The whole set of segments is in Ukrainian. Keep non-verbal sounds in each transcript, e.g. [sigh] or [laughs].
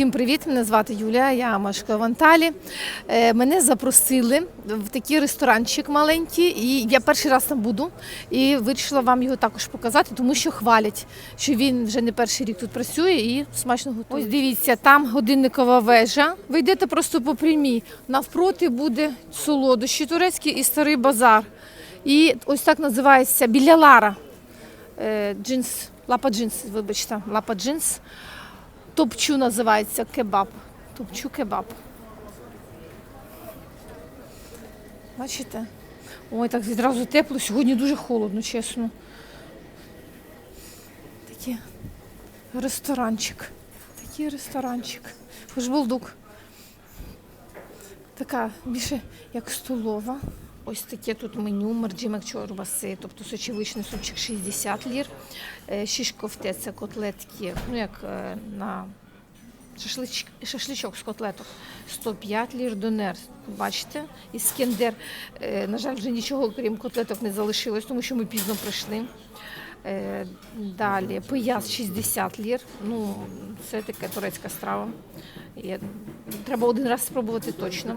Всім привіт! Мене звати Юлія, я мешкаю в Анталі. Е, Мене запросили в такий ресторанчик маленький, і я перший раз там буду. І вирішила вам його також показати, тому що хвалять, що він вже не перший рік тут працює і смачно готує. Ось дивіться, там годинникова вежа. Ви йдете просто по прямій. Навпроти буде солодощі турецькі і старий базар. І ось так називається біля Лара. Е, Джинс, лапа джинс, вибачте, лапа джинс. Топчу називається кебаб. Топчу кебаб. Бачите? Ой, так відразу тепло. Сьогодні дуже холодно, чесно. Такий ресторанчик. Такий ресторанчик. Фушбулдук. Така більше як столова. Ось таке тут меню, мерджимек чорбаси, тобто сочевичний супчик 60 лір, е, шіш кофте це котлетки, ну як е, на шашлич, шашличок з котлеток 105 лір донер. Бачите, іскендер. Е, На жаль, вже нічого крім котлеток не залишилось, тому що ми пізно прийшли. Далі пияз 60 лір. Ну, це таке турецька страва. І Треба один раз спробувати точно.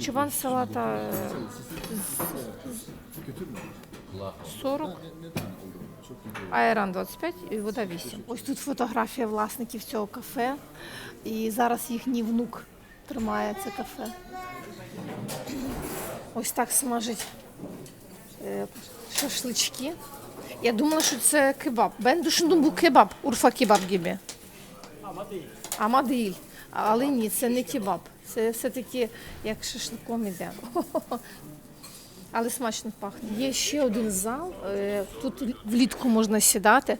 Чуван салата е, з- з 40, айран 25 і вода 8. Ось тут фотографія власників цього кафе. І зараз їхній внук тримає це кафе. Ось так смажить е, шашлички. Я думала, що це кебаб. Ben düşündüm bu kebap. Urfa kebap gibi. Але ні, це не кебаб. Це все-таки як шашликом іде. [laughs] Але смачно пахне. Є ще один зал. е, Тут влітку можна сідати.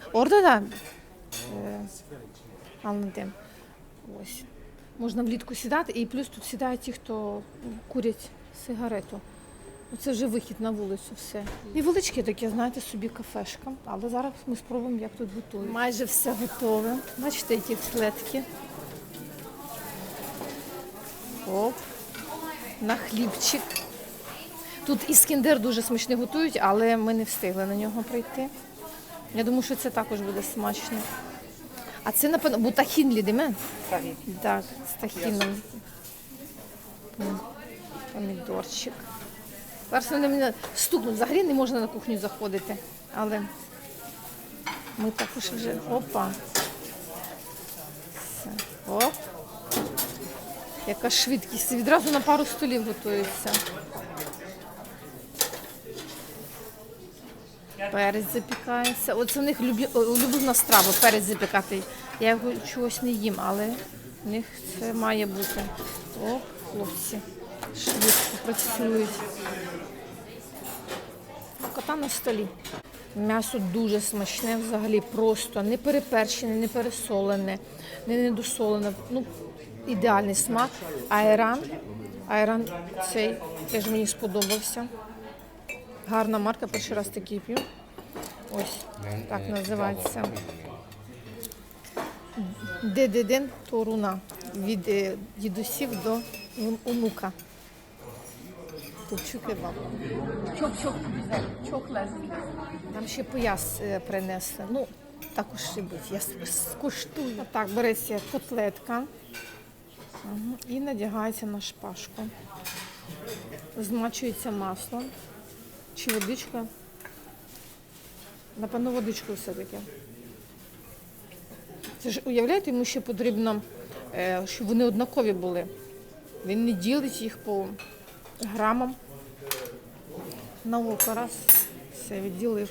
Е, Anladım. Ось. Можна влітку сідати, і плюс тут сідають ті, хто курять сигарету. Це вже вихід на вулицю, все. Невеличке таке, знаєте, собі кафешка. Але зараз ми спробуємо, як тут готують. Майже все готове. Бачите, які котлетки. Оп. На хлібчик. Тут іскіндер дуже смачний готують, але ми не встигли на нього прийти. Я думаю, що це також буде смачно. А це, напевно, бутахін лідиме? Так, з тахіном. Помідорчик. Зараз вони мене стукнуть. Взагалі не можна на кухню заходити. Але ми також вже. Опа. Все. Оп. Яка швидкість. Відразу на пару столів готується. Перець запікається. Оце в них любі- улюблена страва, перець запікати. Я його чогось не їм, але в них це має бути. О, хлопці, швидко працюють. Кота на столі. М'ясо дуже смачне, взагалі просто не переперчене, не пересолене, не недосолене. Ну, ідеальний смак. Айран. Айран цей теж мені сподобався. Гарна марка, перший раз такий п'ю. Ось так називається. Дедеден Торуна. Від е, дідусів до онука. Топчу кебаб. Чок-чок чок лезний. Нам ще пояс е, принесли. Ну, також любить. Я скуштую. Так, береться котлетка І надягається на шпажку. Змачується маслом. Чи водичка? Напевно, водичкою все-таки. Це ж уявляєте, йому ще потрібно, е, щоб вони однакові були. Він не ділить їх по грамам. На око раз. Все, відділив.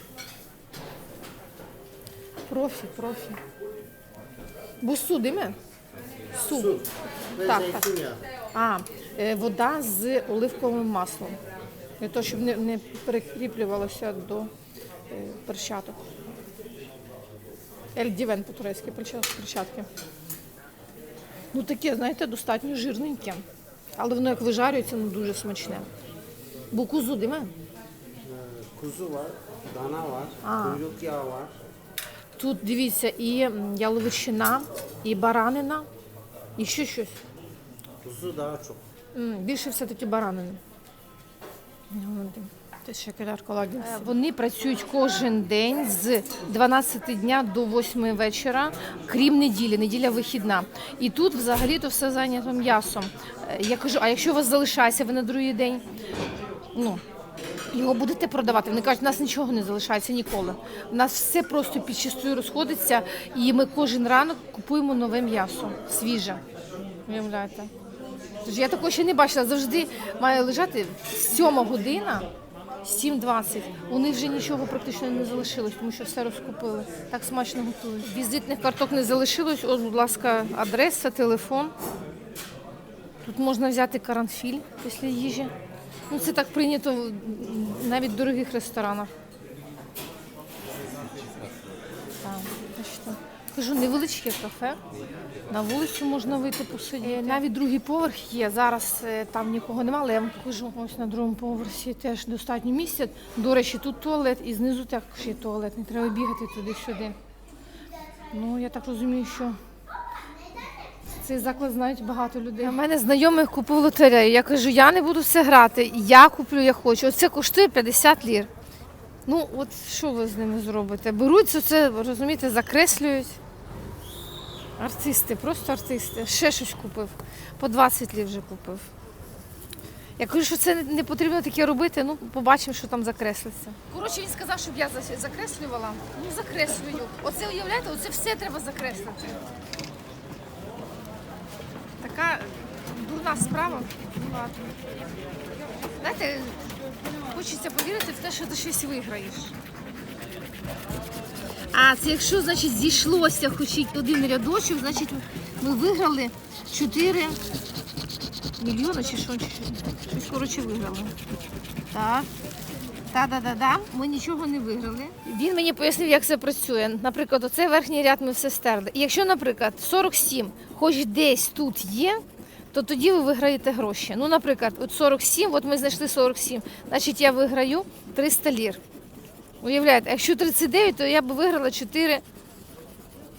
Профі, профі. Бусу, диме? Су. Так, так. А, е, вода з оливковим маслом. Для того, щоб не, не прикріплювалося до е, перчаток. Ельдівен по-турецьки перча- перчатки. Ну таке, знаєте, достатньо жирненьке. Але воно як вижарюється, ну дуже смачне. Kuzu değil mi? Kuzu var, dana var, Aa. kuyruk yağı var. Тут дивіться, і м, яловичина, і баранина, і ще щось. Kuzu daha çok. М, Більше все-таки баранини. Teşekkürler, kolay gelsin. Е, Вони працюють кожен день з 12 дня до 8 вечора, крім неділі. Неділя вихідна. І тут взагалі то все зайнято м'ясом. Е, Я кажу, а якщо у вас залишається ви на другий день, ну. Його будете продавати. Вони кажуть, у нас нічого не залишається ніколи. У нас все просто під чистою розходиться, і ми кожен ранок купуємо нове м'ясо, свіже. Уявляєте? Тож я такого ще не бачила. Завжди має лежати 7 година, 7.20. У них вже нічого практично не залишилось, тому що все розкупили. Так смачно готують. Візитних карток не залишилось. Ось, будь ласка, адреса, телефон. Тут можна взяти каранфіль після їжі. Ну, це так прийнято навіть в дорогих ресторанах. Кажу, невеличке кафе. На вулицю можна вийти посидіти. Навіть другий поверх є. Зараз е, там нікого немає, але я вам покажу. Ось на другому поверсі теж достатньо місця. До речі, тут туалет і знизу також є туалет. Не треба бігати туди-сюди. Ну, я так розумію, що цей заклад знають багато людей. У мене знайомий купив лотерею. Я кажу, я не буду все грати. Я куплю, я хочу. Оце коштує 50 лір. Ну, от що ви з ними зробите? Беруть це, розумієте, закреслюють. Артисти, просто артисти. Ще щось купив. По 20 лір вже купив. Я кажу, що це не потрібно таке робити, ну побачимо, що там закреслиться. Коротше, він сказав, щоб я закреслювала. Ну, закреслюю. Оце уявляєте, оце все треба закреслити. Така дурна справа. Знаєте, хочеться повірити в те, що ти щось виграєш. А це якщо, значить, зійшлося хоч один рядочок, значить ми виграли 4 мільйони чи що, чи що- щось коротше виграли. Так. Та-да-да-да, ми нічого не виграли. Він мені пояснив, як це працює. Наприклад, оцей верхній ряд ми все стерли. І якщо, наприклад, 47 хоч десь тут є, то тоді ви виграєте гроші. Ну, наприклад, от 47, от ми знайшли 47, значить я виграю 300 лір. Уявляєте, якщо 39, то я б виграла 4,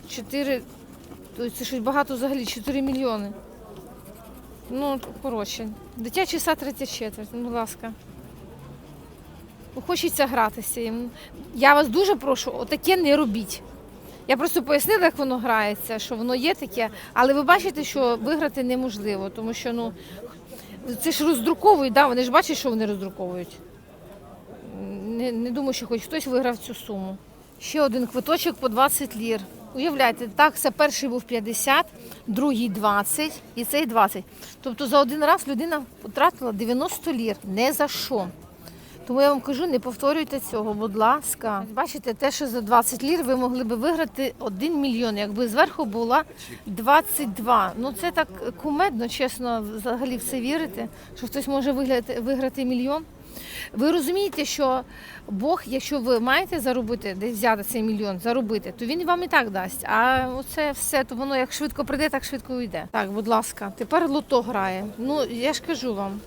4, то це щось багато взагалі, 4 мільйони. Ну, коротше, дитячий сад третя четверть, будь ласка. Хочеться гратися їм. Я вас дуже прошу, отаке не робіть. Я просто пояснила, як воно грається, що воно є таке, але ви бачите, що виграти неможливо, тому що ну, це ж роздруковують, да? вони ж бачать, що вони роздруковують. Не, не думаю, що хоч хтось виграв цю суму. Ще один квиточок по 20 лір. Уявляєте, так, це перший був 50, другий 20 і цей 20. Тобто за один раз людина потратила 90 лір. Не за що. Тому я вам кажу, не повторюйте цього, будь ласка. Бачите, те, що за 20 лір ви могли би виграти 1 мільйон, якби зверху була 22. Ну це так кумедно, чесно, взагалі в це вірити, що хтось може виграти, виграти мільйон. Ви розумієте, що Бог, якщо ви маєте заробити, десь взяти цей мільйон, заробити, то він вам і так дасть. А оце все, то воно як швидко прийде, так швидко уйде. Так, будь ласка, тепер лото грає. Ну, я ж кажу вам.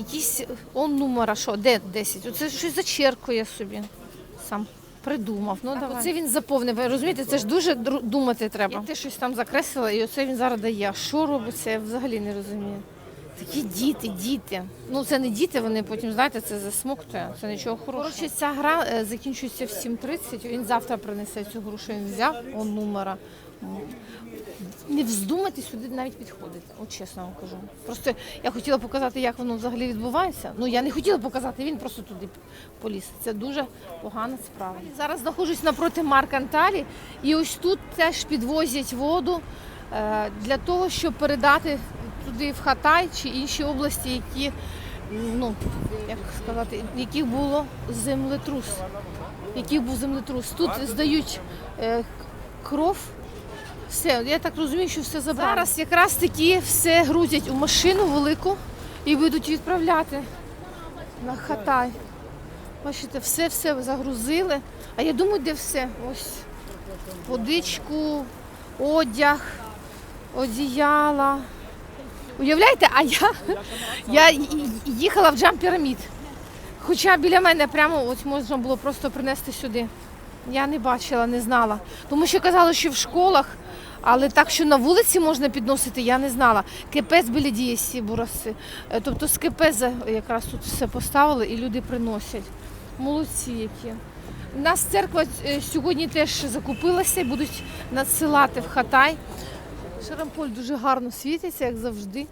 Якісь он номера, що, де 10? Оце щось зачеркує собі. Сам придумав. Ну, давай. Оце він заповнив. Ви розумієте, це ж дуже дру- думати треба. Я те щось там закреслила, і оце він зараз дає. Що робиться, я взагалі не розумію. Такі діти, діти. Ну це не діти, вони потім, знаєте, це засмоктує, це нічого хорошого. Коротше, ця гра е, закінчується в 7.30, він завтра принесе цю гру, що він взяв, он номера. Не вздумайте сюди навіть підходити, от чесно вам кажу. Просто я хотіла показати, як воно взагалі відбувається. Ну я не хотіла показати, він просто туди поліз. Це дуже погана справа. Зараз знаходжусь напроти Марканталі, і ось тут теж підвозять воду е, для того, щоб передати туди в Хатай чи інші області, які ну як сказати, яких було землетрус. яких був землетрус. Тут здають е, кров. Все, я так розумію, що все забрали. Зараз якраз таки все грузять у машину велику і будуть відправляти на Хатай. Бачите, все все загрузили. А я думаю, де все? Ось водичку, одяг, одіяла. Уявляєте, а я, я їхала в джамп-пірамід. Хоча біля мене прямо ось можна було просто принести сюди. Я не бачила, не знала. Тому що казали, що в школах Але так, що на вулиці можна підносити, я не знала. КП біля Белідієсі бураси. Е, Тобто з кепеза якраз тут все поставили і люди приносять. Молодці які. У нас церква е, сьогодні теж закупилася і будуть надсилати в хатай. Шарамполь дуже гарно світиться, як завжди.